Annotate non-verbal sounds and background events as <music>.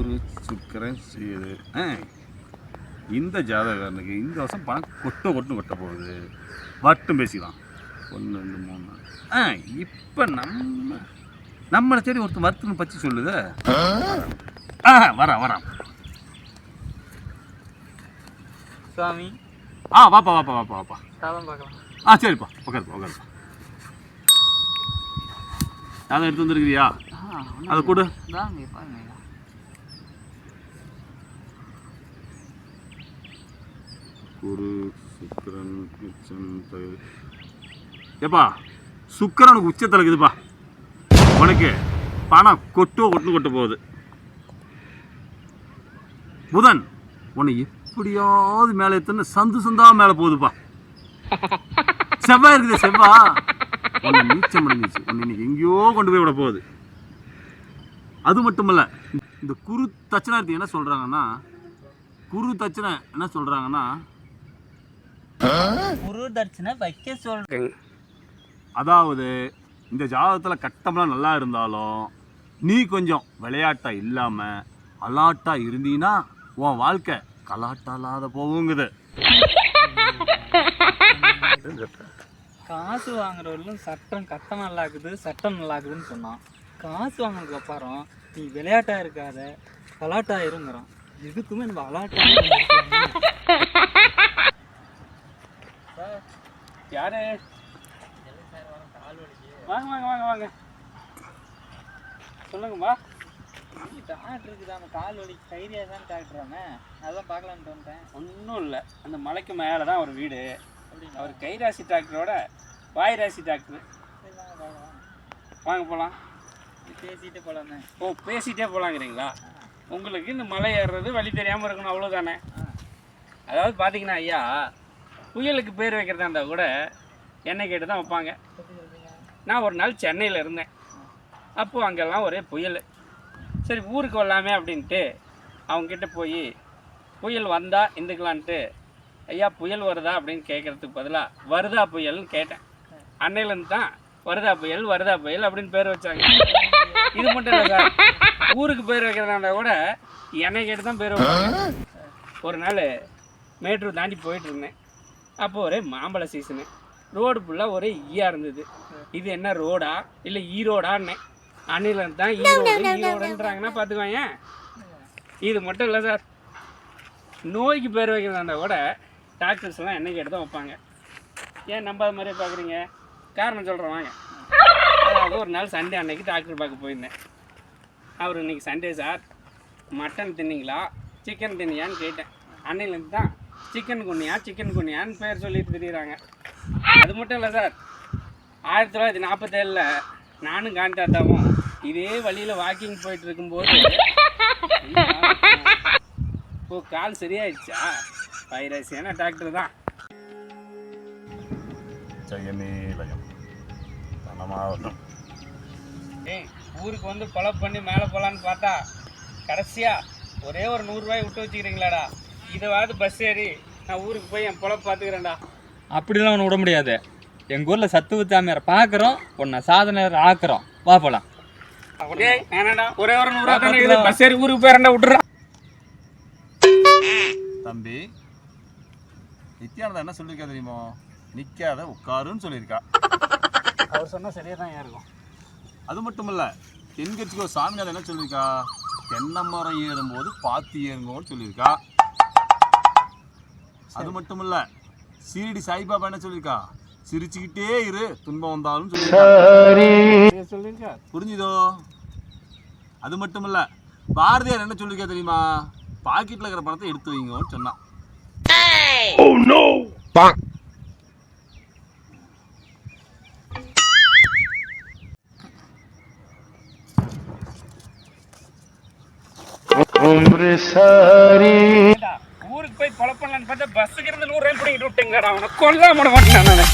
குரு சுக்கிரன் சீரு. இந்த ஜாதகனுக்கு இந்த வருஷம் பணம் கொட்ட கொட்டும் கொட்ட போகுது. வட்டும் பேசிக்கலாம். ஒன்று ரெண்டு மூணு நாலு. ஆ இப்போ நம்ம நம்மளை தேடி ஒருத்தர் மருத்துவம் பற்றி சொல்லுது. ஆ வரான் வரான் சுவாமி ஆ வாப்பா வாப்பா வாப்பா வாப்பா. சாதம் பார்க்கலாம். ஆ சரிப்பா. உட்காருப்பா உட்காருப்பா ஜாதகம் எடுத்து வந்துருக்கிறியா? அதை கொடு. குரு சுக்கிரன் உச்சம் ஏப்பா சுக்கிரனுக்கு உச்சத்தில் இருக்குதுப்பா உனக்கு பணம் கொட்டோ கொட்டு கொட்ட போகுது. புதன் உன்னை எப்படியாவது மேலே எத்தனை சந்து சந்தா மேலே போகுதுப்பா. <laughs> செவ்வாய் இருக்குது செவ்வா. உன்னை நீச்சம் அடைஞ்சிச்சு உன்னை இன்னைக்கு எங்கேயோ கொண்டு போய் விட போகுது. அது மட்டுமல்ல இந்த குரு தட்சணார்த்தி என்ன சொல்கிறாங்கன்னா குரு தட்சணை என்ன சொல்கிறாங்கன்னா குரு தட்சணை வைக்க சொல்றேன் அதாவது இந்த ஜாதகத்தில் கட்டம்லாம் நல்லா இருந்தாலும் நீ கொஞ்சம் விளையாட்டா இல்லாமல் அலாட்டா இருந்தீன்னா உன் வாழ்க்கை கலாட்டா இல்லாத போகுங்குது. காசு வாங்குறவர்களும் சட்டம் கட்டம் நல்லா இருக்குது சட்டம் நல்லா இருக்குதுன்னு சொன்னான். காசு வாங்கினதுக்கு அப்புறம் நீ விளையாட்டா இருக்காத கலாட்டா இருங்கிறான். இதுக்குமே நம்ம அலாட்டா யாரு? வாங்க வாங்க வாங்க வாங்க. சொல்லுங்கம்மா டாக்டருக்கு தான் கால் வலி கைரியா தான் டாக்டரானே அதான் பார்க்கலான்ட்டு வந்துட்டேன். ஒன்றும் இல்லை. அந்த மலைக்கு மேலே தான் ஒரு வீடு. அவர் கைராசி டாக்டரோட வாய் ராசி டாக்டர். வாங்க போகலாம் பேசிட்டு போலாமே. ஓ பேசிட்டே போகலாங்கிறீங்களா உங்களுக்கு இந்த மலை ஏறுறது வழி தெரியாமல் இருக்கணும் அவ்வளோதானே அதாவது பார்த்தீங்கன்னா ஐயா புயலுக்கு பேர் வைக்கிறதா இருந்தால் கூட என்னை கேட்டு தான் வைப்பாங்க. நான் ஒரு நாள் சென்னையில் இருந்தேன். அப்போது அங்கெல்லாம் ஒரே புயல். சரி ஊருக்கு வரலாமே அப்படின்ட்டு அவங்கக்கிட்ட போய் புயல் வந்தால் இருந்துக்கலான்ட்டு ஐயா புயல் வருதா? அப்படின்னு கேட்குறதுக்கு பதிலாக வருதா புயல்னு கேட்டேன். அன்னையிலேருந்து தான் வருதா புயல் வருதா புயல் அப்படின்னு பேர் வச்சாங்க. இது மட்டும் இல்லை சார் ஊருக்கு பேர் வைக்கிறதா இருந்தால் கூட என்னை கேட்டு தான் பேர் வைப்பாங்க ஒரு நாள் மேட்டூர் தாண்டி போயிட்டு இருந்தேன். அப்போ ஒரே மாம்பழ சீசனு ரோடு ஃபுல்லாக ஒரே ஈயா இருந்தது. இது என்ன ரோடா இல்லை ஈரோடான்னு அன்னில தான் ஈரோடு ஈரோடுன்றாங்கன்னா பார்த்துக்கோங்க இது மட்டும் இல்லை சார். நோய்க்கு பேர் வைக்கிறதா இருந்தால் கூட டாக்டர்ஸ்லாம் என்ன கேட்டு தான் வைப்பாங்க. ஏன் நம்பாத மாதிரியே பார்க்குறீங்க காரணம் சொல்கிறேன் வாங்க. அதாவது ஒரு நாள் சண்டே அன்னைக்கு டாக்டர் பார்க்க போயிருந்தேன். அவர் இன்னைக்கு சண்டே சார். மட்டன் தின்னீங்களா? சிக்கன் தின்னியான்னு கேட்டேன். அன்னையிலேருந்து தான் சிக்கன் குனியா சிக்கன் குனியான்னு பேர் சொல்லிட்டு திரியிறாங்க. அது மட்டும் இல்லை சார் ஆயிரத்தி தொள்ளாயிரத்தி நாற்பத்தேழில் நானும் காண்டாத்தாவும் இதே வழியில் வாக்கிங் போயிட்டு இருக்கும்போது ஓ கால் சரியாயிடுச்சா? வைரஸியான டாக்டர் தான். ஜெயநீலயம் தனமாவட்டம். ஏய் ஊருக்கு வந்து கொலை பண்ணி மேலே போகலான்னு பார்த்தா கடைசியா ஒரே ஒரு நூறுரூவாய் விட்டு வச்சுக்கிறீங்களாடா. இதைவாது பஸ் ஏறி நான் ஊருக்கு போய் என் பொழப்பு பார்த்துக்கிறேன்டா அப்படிலாம் ஒன்று விட முடியாது. எங்கள் ஊரில் சத்துவ தாமியார் பார்க்குறோம் உன்னை சாதனை ஆக்குறோம். வா டேய் வேணாடா ஒரே ஒரு நூறுரூவா தானே இருக்குது. பஸ் ஏறி ஊருக்கு போயிடண்டா விட்டுறா தம்பி நித்யானந்தா என்ன சொல்லியிருக்கா தெரியுமோ? நிற்காத உட்காருன்னு சொல்லியிருக்கா. அவர் சொன்னால் சரியாக தான் இருக்கும் அது மட்டும் இல்லை தென்கட்சிக்கோ சாமிநாதன் என்ன சொல்லியிருக்கா? தென்னை மரம் ஏறும்போது பார்த்து ஏறுங்கோன்னு சொல்லியிருக்கா. அது மட்டும் இல்லை சீரடி சாய்பாபா என்ன சொல்லியிருக்கா? சிரிச்சுக்கிட்டே இரு துன்பம் வந்தாலும் சொல்லியிருக்கா. புரிஞ்சுதோ? அது மட்டும் இல்லை பாரதியார் என்ன சொல்லியிருக்கா தெரியுமா? பாக்கெட்டில் இருக்கிற பணத்தை எடுத்து வைங்கன்னு சொன்னான். ஊருக்கு போய் கொலை பண்ணலான்னு பார்த்தா பஸ்ஸுக்கு இருந்து நூறு ரயில் பிடிக்கிட்டு விட்டுங்கடா அவனை. கொல்லாம விட மாட்டேன் நான்.